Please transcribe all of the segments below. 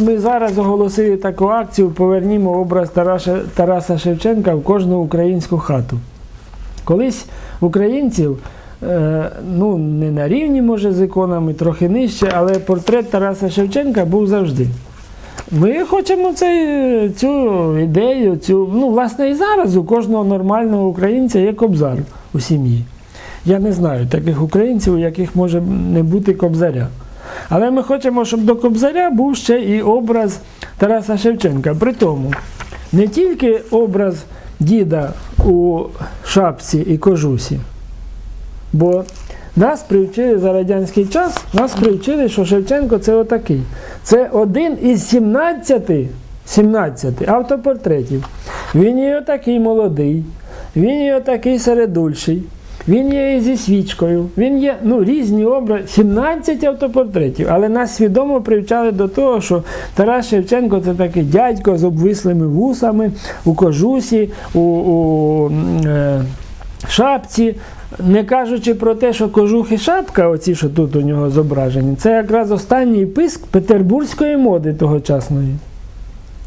ми зараз оголосили таку акцію Повернімо образ Тараса, Тараса Шевченка в кожну українську хату. Колись українців, е, ну не на рівні, може, з іконами, трохи нижче, але портрет Тараса Шевченка був завжди. Ми хочемо цей, цю ідею, цю, ну, власне, і зараз у кожного нормального українця є кобзар у сім'ї. Я не знаю таких українців, у яких може не бути кобзаря. Але ми хочемо, щоб до кобзаря був ще і образ Тараса Шевченка. При тому не тільки образ діда у шапці і кожусі, бо нас привчили за радянський час, нас привчили, що Шевченко це отакий. Це один із 17, 17 автопортретів. Він є отакий молодий, він є отакий середульший, він є і зі свічкою, він є ну, різні образи, 17 автопортретів. Але нас свідомо привчали до того, що Тарас Шевченко це такий дядько з обвислими вусами у кожусі, у, у е, шапці. Не кажучи про те, що кожух і шапка, оці, що тут у нього зображені, це якраз останній писк петербурзької моди тогочасної.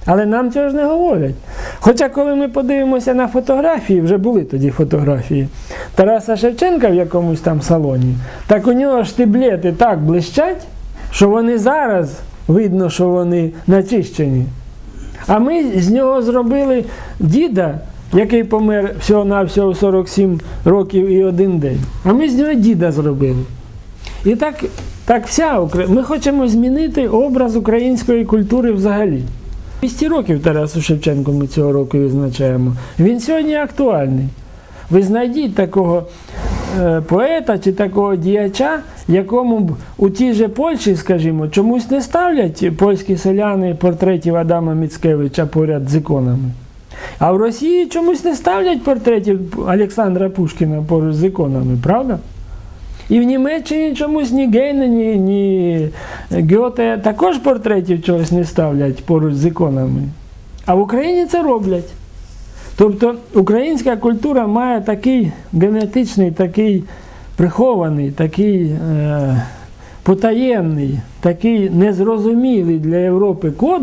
Але нам цього ж не говорять. Хоча, коли ми подивимося на фотографії, вже були тоді фотографії Тараса Шевченка в якомусь там салоні, так у нього штиблети так блищать, що вони зараз видно, що вони начищені. А ми з нього зробили діда, який помер всього-навсього в 47 років і один день. А ми з нього діда зробили. І так, так вся Укра- Ми хочемо змінити образ української культури взагалі. 200 років Тарасу Шевченку ми цього року відзначаємо. Він сьогодні актуальний. Ви знайдіть такого е, поета чи такого діяча, якому б у тій же Польщі, скажімо, чомусь не ставлять польські селяни портретів Адама Міцкевича поряд з іконами. А в Росії чомусь не ставлять портретів Олександра Пушкіна поруч з іконами, правда? І в Німеччині чомусь ні Гейне, ні, ні Гьоте також портретів чогось не ставлять поруч з іконами. А в Україні це роблять. Тобто українська культура має такий генетичний, такий прихований, такий е, потаємний, такий незрозумілий для Європи код,